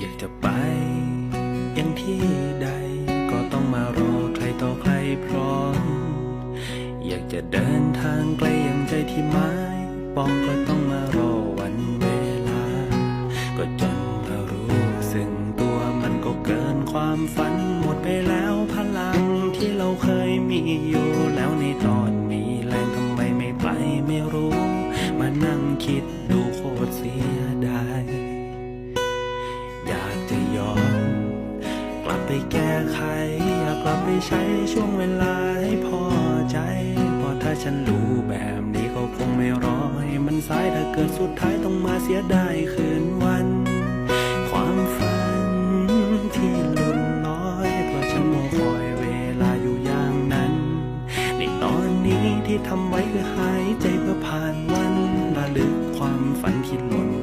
อยากจะไป ยังที่ใด ก็ต้องมารอใครต่อใครพร้อม อยากจะเดินทางไกลอย่างใจที่หมายปองก็ต้องมารอวันเวลา ก็จนมารู้ซึ่งตัวมันก็เกินความฝันหมดไปแล้วพลังที่เราเคยมีอยู่แล้วในตอนมีแรงทำไมไม่ไปไม่รู้ มานั่งคิดดูโคตร ไปแก้ไข อยากกลับไปใช้ช่วงเวลาให้พอใจ พอถ้าฉันรู้แบบนี้ก็คงไม่รอให้มันสายถ้าเกิดสุดท้ายต้องมาเสียดายคืนวัน ความฝันที่ลุนลอยเพราะฉันรอคอยเวลาอยู่อย่างนั้น ในตอนนี้ที่ทำไว้คือหายใจเพื่อผ่านวันระลึกความฝันที่หล่น